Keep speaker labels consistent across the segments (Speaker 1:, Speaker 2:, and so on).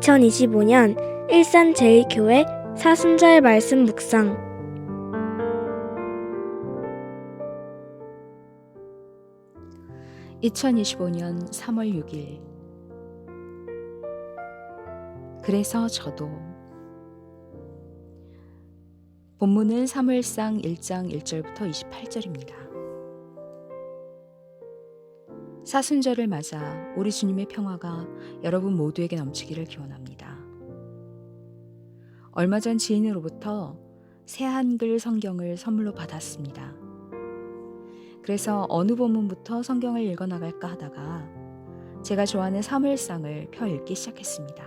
Speaker 1: 2025년 일산제일교회 사순절 말씀 묵상
Speaker 2: 2025년 3월 6일 그래서 저도 본문은 사무엘상 1장 1절부터 28절입니다. 사순절을 맞아 우리 주님의 평화가 여러분 모두에게 넘치기를 기원합니다. 얼마 전 지인으로부터 새 한글 성경을 선물로 받았습니다. 그래서 어느 본문부터 성경을 읽어 나갈까 하다가 제가 좋아하는 사무엘상을 펴 읽기 시작했습니다.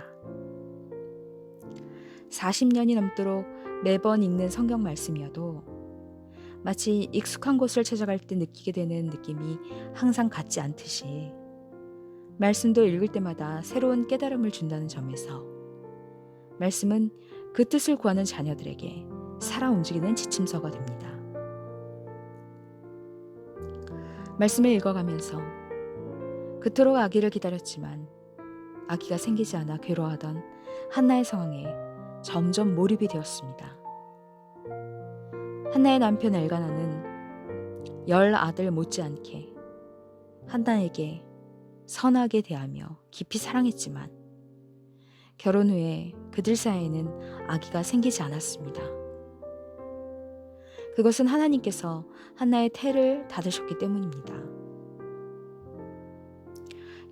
Speaker 2: 40년이 넘도록 매번 읽는 성경 말씀이어도 마치 익숙한 곳을 찾아갈 때 느끼게 되는 느낌이 항상 같지 않듯이 말씀도 읽을 때마다 새로운 깨달음을 준다는 점에서 말씀은 그 뜻을 구하는 자녀들에게 살아 움직이는 지침서가 됩니다. 말씀을 읽어가면서 그토록 아기를 기다렸지만 아기가 생기지 않아 괴로워하던 한나의 상황에 점점 몰입이 되었습니다. 한나의 남편 엘가나는 열 아들 못지않게 한나에게 선하게 대하며 깊이 사랑했지만 결혼 후에 그들 사이에는 아기가 생기지 않았습니다. 그것은 하나님께서 한나의 태를 닫으셨기 때문입니다.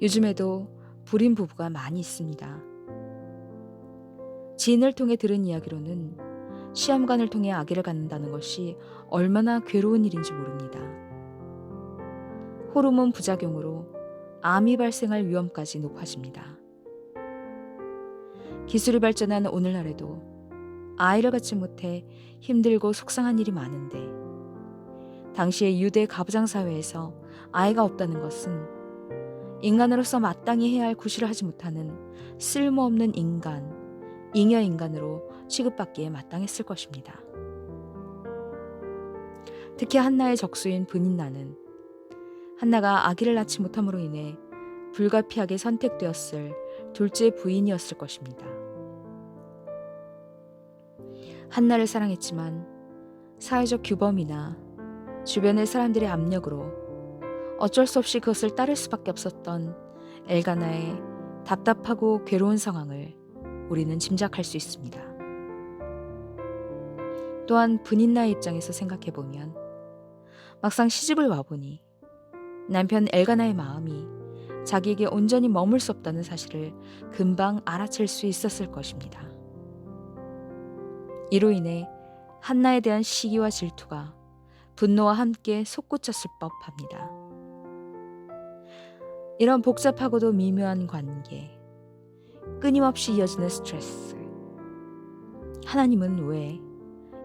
Speaker 2: 요즘에도 불임 부부가 많이 있습니다. 지인을 통해 들은 이야기로는 시험관을 통해 아기를 갖는다는 것이 얼마나 괴로운 일인지 모릅니다. 호르몬 부작용으로 암이 발생할 위험까지 높아집니다. 기술이 발전한 오늘날에도 아이를 갖지 못해 힘들고 속상한 일이 많은데 당시의 유대 가부장 사회에서 아이가 없다는 것은 인간으로서 마땅히 해야 할 구실을 하지 못하는 쓸모없는 인간, 잉여 인간으로 취급받기에 마땅했을 것입니다. 특히 한나의 적수인 분인나는 한나가 아기를 낳지 못함으로 인해 불가피하게 선택되었을 둘째 부인이었을 것입니다. 한나를 사랑했지만 사회적 규범이나 주변의 사람들의 압력으로 어쩔 수 없이 그것을 따를 수밖에 없었던 엘가나의 답답하고 괴로운 상황을 우리는 짐작할 수 있습니다. 또한 분인나의 입장에서 생각해 보면 막상 시집을 와보니 남편 엘가나의 마음이 자기에게 온전히 머물 수 없다는 사실을 금방 알아챌 수 있었을 것입니다. 이로 인해 한나에 대한 시기와 질투가 분노와 함께 솟구쳤을 법합니다. 이런 복잡하고도 미묘한 관계, 끊임없이 이어지는 스트레스. 하나님은 왜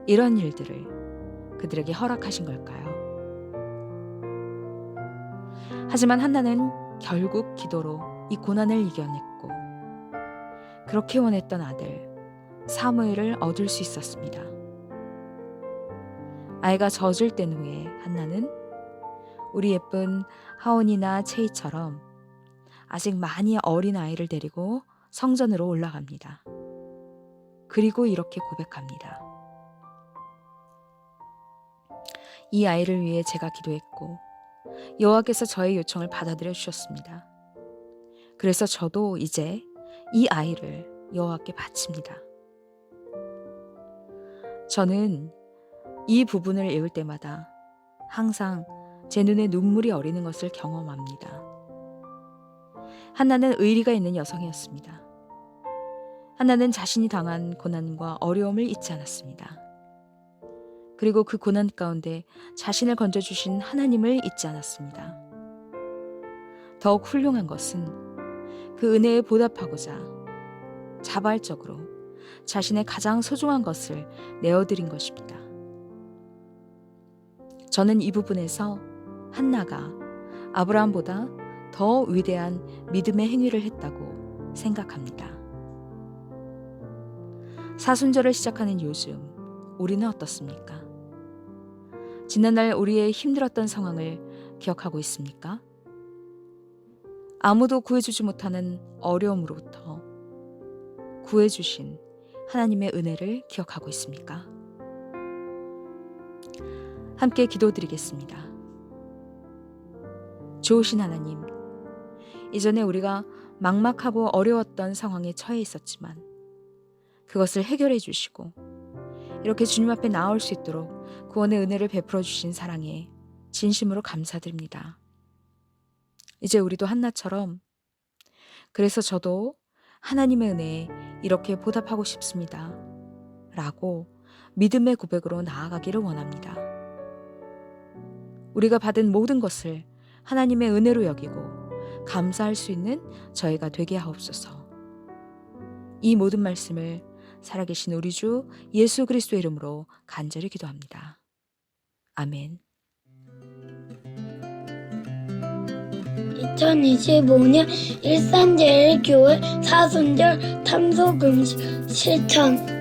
Speaker 2: 이런 일들을 그들에게 허락하신 걸까요? 하지만 한나는 결국 기도로 이 고난을 이겨냈고 그렇게 원했던 아들 사무엘을 얻을 수 있었습니다. 아이가 젖을 땐 후에 한나는 우리 예쁜 하온이나 체이처럼 아직 많이 어린 아이를 데리고 성전으로 올라갑니다. 그리고 이렇게 고백합니다. 이 아이를 위해 제가 기도했고 여호와께서 저의 요청을 받아들여 주셨습니다. 그래서 저도 이제 이 아이를 여호와께 바칩니다. 저는 이 부분을 읽을 때마다 항상 제 눈에 눈물이 어리는 것을 경험합니다. 한나는 의리가 있는 여성이었습니다. 한나는 자신이 당한 고난과 어려움을 잊지 않았습니다. 그리고 그 고난 가운데 자신을 건져주신 하나님을 잊지 않았습니다. 더욱 훌륭한 것은 그 은혜에 보답하고자 자발적으로 자신의 가장 소중한 것을 내어드린 것입니다. 저는 이 부분에서 한나가 아브라함보다 더 위대한 믿음의 행위를 했다고 생각합니다. 사순절을 시작하는 요즘 우리는 어떻습니까? 지난날 우리의 힘들었던 상황을 기억하고 있습니까? 아무도 구해주지 못하는 어려움으로부터 구해주신 하나님의 은혜를 기억하고 있습니까? 함께 기도드리겠습니다. 좋으신 하나님, 이전에 우리가 막막하고 어려웠던 상황에 처해 있었지만 그것을 해결해 주시고 이렇게 주님 앞에 나올 수 있도록 구원의 은혜를 베풀어 주신 사랑에 진심으로 감사드립니다. 이제 우리도 한나처럼 그래서 저도 하나님의 은혜에 이렇게 보답하고 싶습니다. 라고 믿음의 고백으로 나아가기를 원합니다. 우리가 받은 모든 것을 하나님의 은혜로 여기고 감사할 수 있는 저희가 되게 하옵소서. 이 모든 말씀을 살아계신 우리 주 예수 그리스도의 이름으로 간절히 기도합니다. 아멘.
Speaker 3: 2025년 일산제일교회 사순절 탐소금식 실천